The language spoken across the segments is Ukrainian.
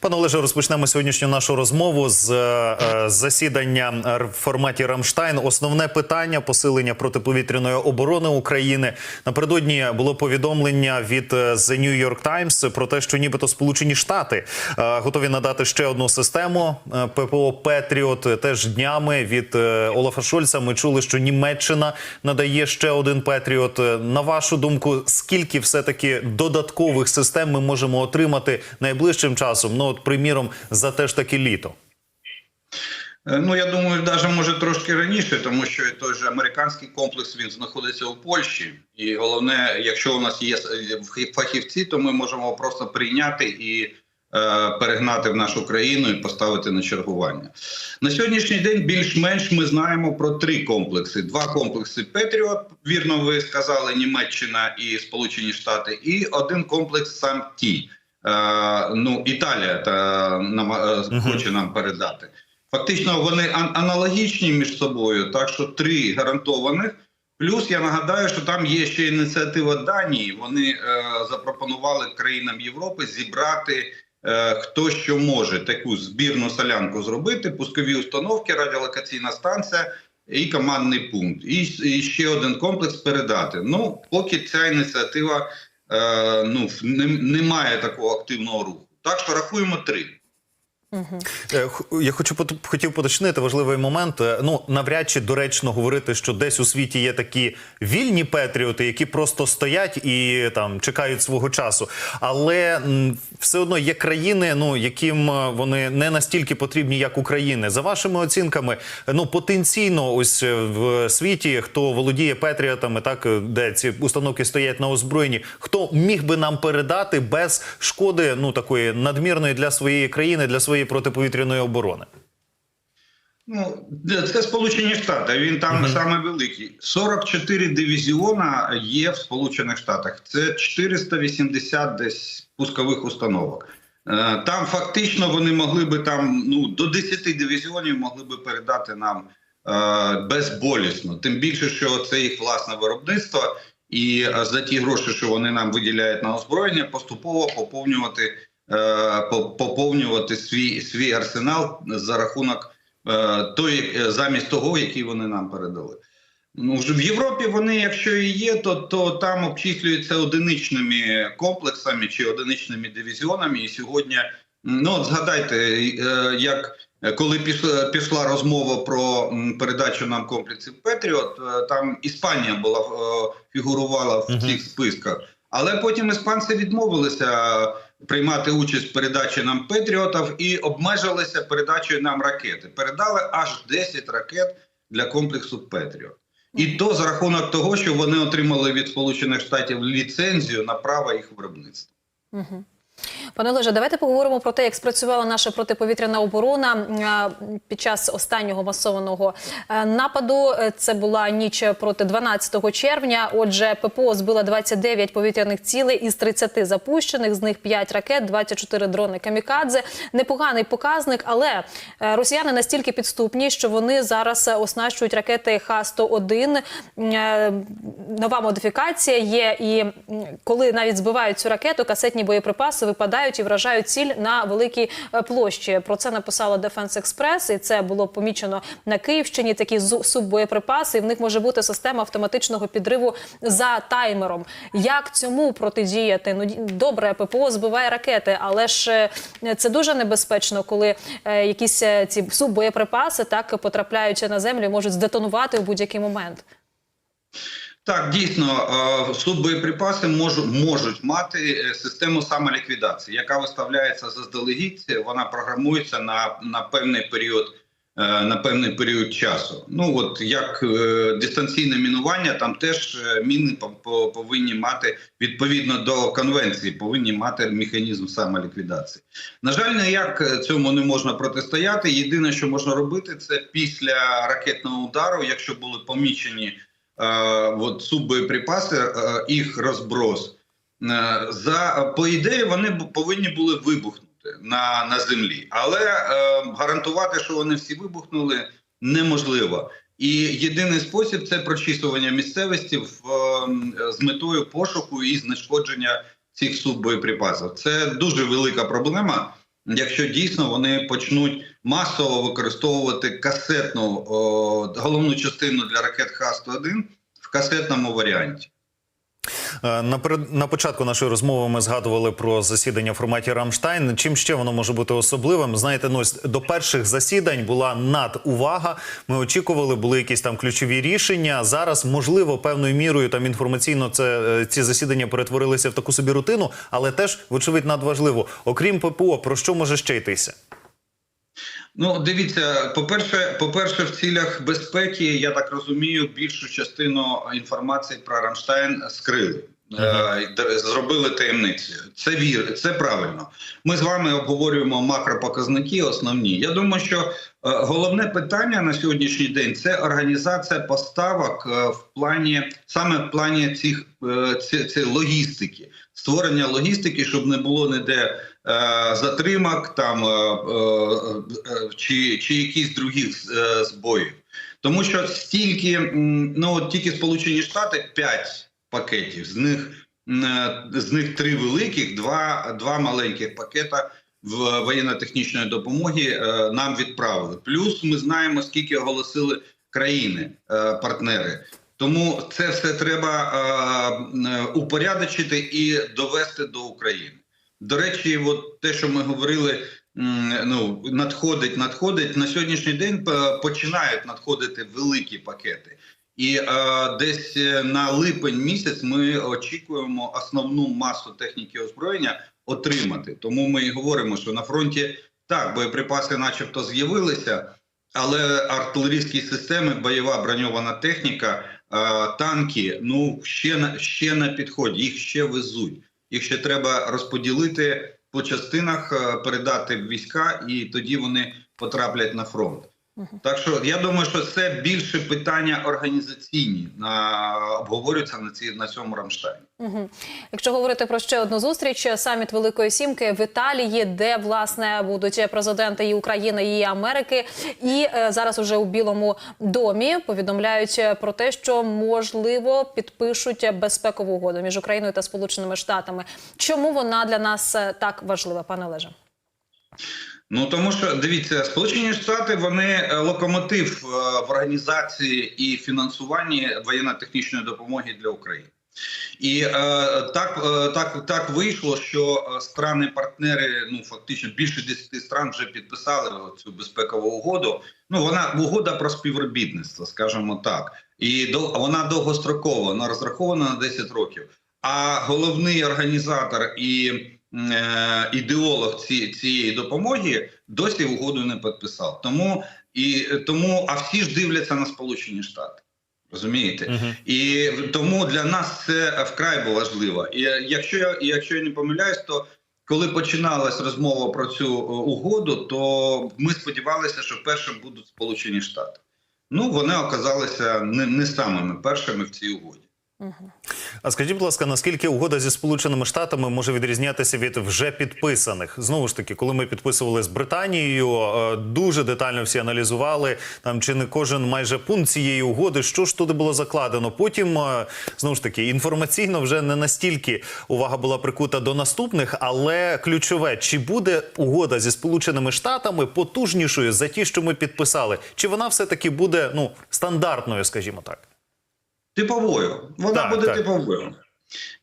Пане Олеже, розпочнемо сьогоднішню нашу розмову з е, засідання в форматі Рамштайн. Основне питання посилення протиповітряної оборони України. Напередодні було повідомлення від е, The New York Times про те, що нібито Сполучені Штати е, готові надати ще одну систему е, ППО Петріот. Теж днями від е, Олафа Шольца ми чули, що Німеччина надає ще один Петріот. Е, На вашу думку, скільки все таки додаткових систем ми можемо отримати найближчим часом? Ну от приміром за те ж таки літо. Е, Ну, я думаю, навіть може трошки раніше, тому що той же американський комплекс він знаходиться у Польщі. І головне, якщо у нас є е, фахівці, то ми можемо просто прийняти і е, перегнати в нашу країну і поставити на чергування. На сьогоднішній день більш-менш ми знаємо про три комплекси: два комплекси Петріот, вірно, ви сказали, Німеччина і Сполучені Штати, і один комплекс сам Ті. Е, ну, Італія та нам е, хоче нам передати. Фактично вони аналогічні між собою, так що три гарантованих. Плюс я нагадаю, що там є ще ініціатива Данії. Вони е, запропонували країнам Європи зібрати е, хто що може таку збірну солянку зробити: пускові установки, радіолокаційна станція і командний пункт. І, і ще один комплекс передати. Ну, поки ця ініціатива ну не, немає такого активного руху. Так що рахуємо три. Х- Я хочу хотів поточнити важливий момент. Е, Ну навряд чи доречно говорити, що десь у світі є такі вільні петріоти, які просто стоять і там чекають свого часу. Але все одно є країни, ну яким е, вони не настільки потрібні, як України. За вашими оцінками, ну потенційно, ось в світі, хто володіє петріотами, так де ці установки стоять на озброєнні, хто міг би нам передати без шкоди, ну такої надмірної для своєї країни, для своєї протиповітряної оборони. Ну, це Сполучені Штати. Він там Мгм. саме великий. 44 дивізіона є в Сполучених Штатах. Це 480 десь пускових установок. Е, Там фактично вони могли би там ну до 10 дивізіонів могли би передати нам е, безболісно. Тим більше, що це їх власне виробництво, і е, за ті гроші, що вони нам виділяють на озброєння, поступово поповнювати, по- поповнювати свій свій арсенал за рахунок е, той е, замість того, який вони нам передали. Ну в Європі вони, якщо і є, то, то там обчислюються одиничними комплексами чи одиничними дивізіонами. І сьогодні, ну от згадайте, е, як е, коли пішла, розмова про передачу нам комплексів Петріот, е, там Іспанія була е, фігурувала в цих списках, але потім іспанці відмовилися приймати участь в передачі нам Петріотів і обмежилися передачею нам ракети. Передали аж 10 ракет для комплексу Петріот. І то за рахунок того, що вони отримали від Сполучених Штатів ліцензію на право їх виробництва. Мгм. Пане Олеже, давайте поговоримо про те, як спрацювала наша протиповітряна оборона під час останнього масованого е, нападу. Це була ніч проти 12 червня. Отже, ППО збила 29 повітряних цілей із 30 запущених, з них 5 ракет, 24 дрони камікадзе. Непоганий показник, але е, росіяни настільки підступні, що вони зараз оснащують ракети Х-101. Е, Нова модифікація є, і коли навіть збивають цю ракету, касетні боєприпаси випадають і вражають ціль на великій е, площі. Про це написала Defense Express, і це було помічено на Київщині. Такі суббоєприпаси, і в них може бути система автоматичного підриву за таймером. Як цьому протидіяти? Ну добре, ППО збиває ракети, але ж е, це дуже небезпечно, коли е, якісь ці суббоєприпаси так потрапляють на землю, можуть здетонувати у будь-який момент. Так, дійсно, е, суббоєприпаси можуть, можуть мати е, систему самоліквідації, яка виставляється заздалегідь. Вона програмується на, на певний період. е, На певний період часу, ну от як дистанційне мінування, там теж міни по- по- повинні мати відповідно до конвенції, повинні мати механізм самоліквідації. На жаль, ніяк цьому не можна протистояти. Єдине, що можна робити, це після ракетного удару, якщо були помічені от суббоєприпаси, е, їх розброс. Е, за по ідеї вони повинні були вибухнути на, на землі, але е, гарантувати, що вони всі вибухнули, неможливо. І єдиний спосіб це прочісування місцевості в, е, з метою пошуку і знешкодження цих суббоєприпасів. Це дуже велика проблема. Якщо дійсно вони почнуть масово використовувати касетну о, головну частину для ракет Х-101 в касетному варіанті. Е, на початку нашої розмови ми згадували про засідання в форматі Рамштайн. Чим ще воно може бути особливим? Знаєте, ну до перших засідань була надувага. Ми очікували, були якісь там ключові рішення. Зараз, можливо, певною мірою там інформаційно це е, ці засідання перетворилися в таку собі рутину, але теж, вочевидь, надважливо. Окрім ППО, про що може ще йтися? Ну, дивіться, по-перше, по-перше, в цілях безпеки, я так розумію, більшу частину інформації про Рамштайн скрили. Е, д- Зробили таємницею. Це вір, це правильно. Ми з вами обговорюємо макропоказники основні. Я думаю, що е, головне питання на сьогоднішній день це організація поставок е, в плані саме в плані цих е, ці, ці логістики, створення логістики, щоб не було ніде е, затримок там е, е, е, чи, чи якісь другі е, збоїв. Тому що стільки, ну тільки Сполучені Штати 5 пакетів, з них е, з них три великих, два, два маленьких пакета в воєнно-технічної допомоги е, нам відправили. Плюс ми знаємо, скільки оголосили країни е, партнери. Тому це все треба е, е, упорядочити і довести до України. До речі, от те, що ми говорили, ну надходить, надходить на сьогоднішній день. е, Починають надходити великі пакети, і е, десь е, на липень місяць ми очікуємо основну масу техніки озброєння отримати. Тому ми і говоримо, що на фронті так боєприпаси, начебто, з'явилися. Але артилерійські системи, бойова броньована техніка, е, танки ну ще на ще на підході, їх ще везуть. Їх ще треба розподілити по частинах, е, передати війська, і тоді вони потраплять на фронт. Так що я думаю, що це більше питання організаційні на обговорюються на ці на цьому Рамштайні. Угу. Якщо говорити про ще одну зустріч, саміт Великої Сімки в Італії, де власне будуть президенти і України і Америки, і е, зараз уже у Білому домі повідомляють про те, що можливо підпишуть безпекову угоду між Україною та Сполученими Штатами. Чому вона для нас е, так важлива, пане Олеже? Ну тому що дивіться, Сполучені Штати вони е, локомотив е, в організації і фінансуванні воєнно-технічної допомоги для України. І е, так, е, так, так вийшло, що е, страни-партнери, ну фактично більше 10 стран вже підписали цю безпекову угоду. Ну вона угода про співробітництво, скажімо так, і до вона довгострокова, вона розрахована на 10 років. А головний організатор і ідеолог ці, цієї допомоги досі угоду не підписав. Тому і тому, а всі ж дивляться на Сполучені Штати. Розумієте, Мгм. і тому для нас це вкрай було важливо. І якщо я якщо я не помиляюсь, то коли починалась розмова про цю е, угоду, то ми сподівалися, що першим будуть Сполучені Штати. Ну вони оказалися не, не самими першими в цій угоді. А скажіть, будь ласка, наскільки угода зі Сполученими Штатами може відрізнятися від вже підписаних? Знову ж таки, коли ми підписували з Британією, е, дуже детально всі аналізували там чи не кожен майже пункт цієї угоди, що ж туди було закладено. Потім е, знову ж таки інформаційно вже не настільки увага була прикута до наступних, але ключове, чи буде угода зі Сполученими Штатами потужнішою за ті, що ми підписали, чи вона все таки буде ну стандартною, скажімо так? Типовою. Вона Так, буде так. типовою.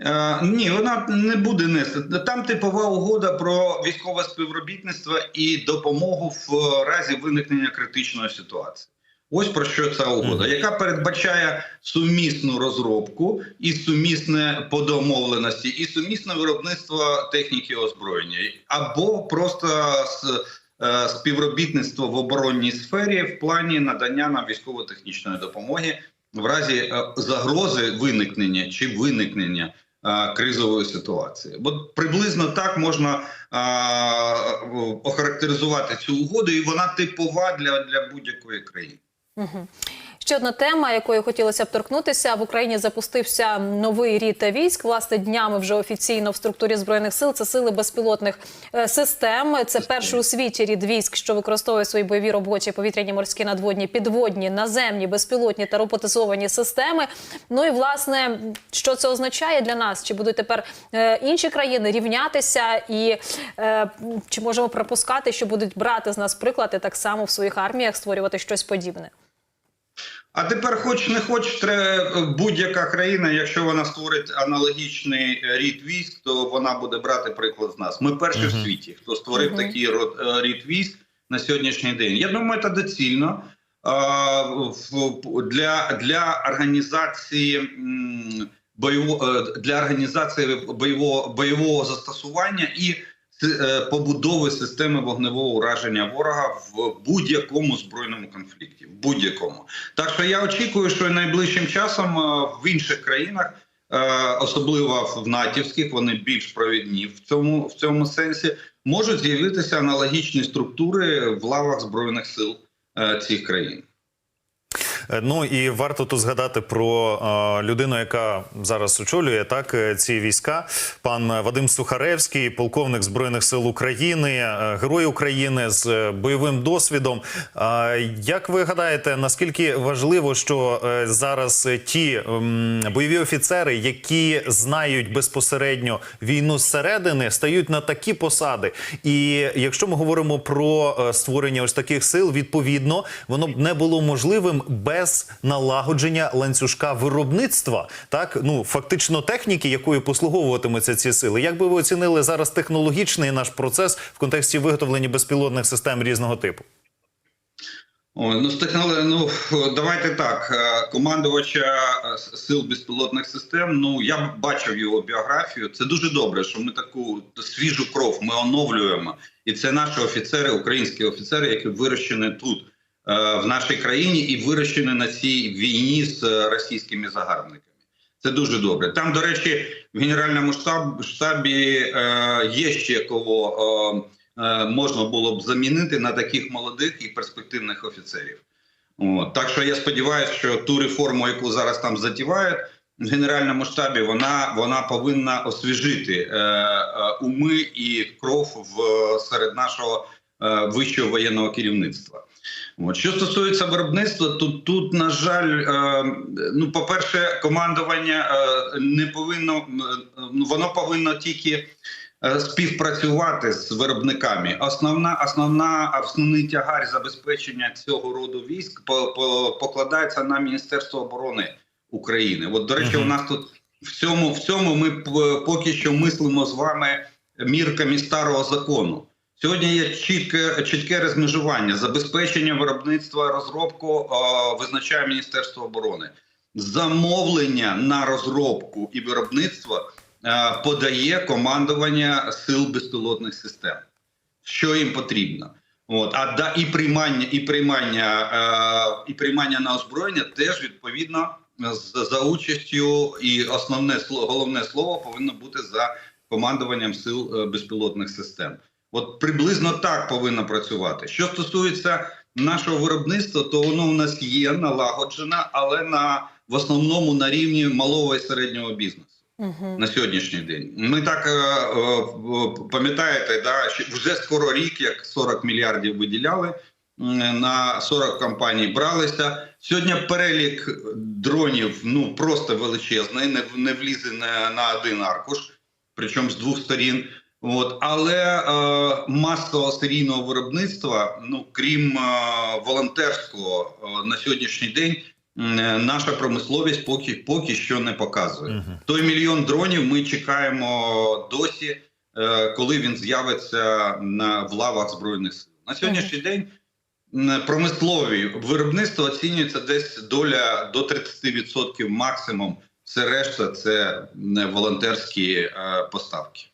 Е, ні, вона не буде нести. Там типова угода про військове співробітництво і допомогу в разі виникнення критичної ситуації. Ось про що ця угода, яка передбачає сумісну розробку і сумісне по домовленості, і сумісне виробництво техніки озброєння, або просто е, співробітництво в оборонній сфері в плані надання нам військово-технічної допомоги в разі е, загрози виникнення чи виникнення е, кризової ситуації. Бо приблизно так можна е, охарактеризувати цю угоду, і вона типова для, для будь-якої країни. Угу. Ще одна тема, якою хотілося б торкнутися в Україні. Запустився новий рід військ. Власне, днями вже офіційно в структурі збройних сил. Це сили безпілотних е, систем. Це перший у світі рід військ, що використовує свої бойові робочі повітряні, морські, надводні, підводні, наземні, безпілотні та роботизовані системи. Ну і власне, що це означає для нас? Чи будуть тепер е, інші країни рівнятися, і е, чи можемо припускати, що будуть брати з нас приклад і так само в своїх арміях створювати щось подібне? А тепер, хоч не хоч, будь-яка країна, якщо вона створить аналогічний рід військ, то вона буде брати приклад з нас. Ми перші в світі, хто створив Мгм. такий род- е, рід військ на сьогоднішній день. Я думаю, це доцільно а, в- для, для організації м, бойово, е, для організації бойового бойового застосування і побудови системи вогневого ураження ворога в будь-якому збройному конфлікті. В будь-якому так що я очікую, що найближчим часом е, в інших країнах, е, особливо в натівських, вони більш провідні в цьому в цьому сенсі, можуть з'явитися аналогічні структури в лавах збройних сил е, цих країн. Е, Ну і варто тут згадати про е, людину, яка зараз очолює так е, ці війська. Пан Вадим Сухаревський, полковник збройних сил України, герой України з бойовим досвідом. Як ви гадаєте, наскільки важливо, що зараз ті бойові офіцери, які знають безпосередньо війну зсередини, стають на такі посади? І якщо ми говоримо про створення ось таких сил, відповідно, воно б не було можливим без налагодження ланцюжка виробництва, так ну фактично техніки, якою послуговуватимуться ці сили. Як би ви оцінили зараз технологічний наш процес в контексті виготовлення безпілотних систем різного типу? О, ну, з ну давайте так. е, Командувача е, сил безпілотних систем. Ну я бачив його біографію. Це дуже добре, що ми таку свіжу кров ми оновлюємо, і це наші офіцери, українські офіцери, які вирощені тут в нашій країні, і вирощені на цій війні з е, російськими загарбниками. Це дуже добре. Там, до речі, в генеральному штаб, штабі е, є ще кого е, е, можна було б замінити на таких молодих і перспективних офіцерів. От. Так що я сподіваюся, що ту реформу, яку зараз там затівають в генеральному штабі, вона, вона повинна освіжити е, е, уми і кров в серед нашого е, вищого воєнного керівництва. От. Що стосується виробництва, то тут, на жаль, е, ну, по-перше, командування е, не повинно, е, ну, воно повинно тільки е, співпрацювати з виробниками. Основна, основна, основний тягар забезпечення цього роду військ по, по, покладається на Міністерство оборони України. От, до речі, Мгм. у нас тут в цьому, в цьому ми поки що мислимо з вами мірками старого закону. Сьогодні є чітке чітке розмежування, забезпечення виробництва, розробку е, визначає Міністерство оборони. Замовлення на розробку і виробництво е, подає командування сил безпілотних систем, що їм потрібно. От а да і приймання, і приймання, е, і приймання на озброєння теж відповідно з, за участю, і основне головне слово повинно бути за командуванням сил е, безпілотних систем. От приблизно так повинно працювати. Що стосується нашого виробництва, то воно у нас є налагоджено, але на в основному на рівні малого і середнього бізнесу Угу. на сьогоднішній день. Ми так е, е, пам'ятаєте, да, вже скоро рік, як 40 мільярдів виділяли на 40 компаній бралися. Сьогодні перелік дронів ну просто величезний, не, в- не влізе на, на один аркуш, причому з двох сторін. От, але е, масового серійного виробництва, ну крім е, волонтерського, е, на сьогоднішній день е, наша промисловість поки поки що не показує. Мгм. Той мільйон дронів ми чекаємо досі, е, коли він з'явиться на в лавах збройних сил. На сьогоднішній день м, промислові виробництво оцінюється десь доля до 30% максимум. Все решта це м, волонтерські е, поставки.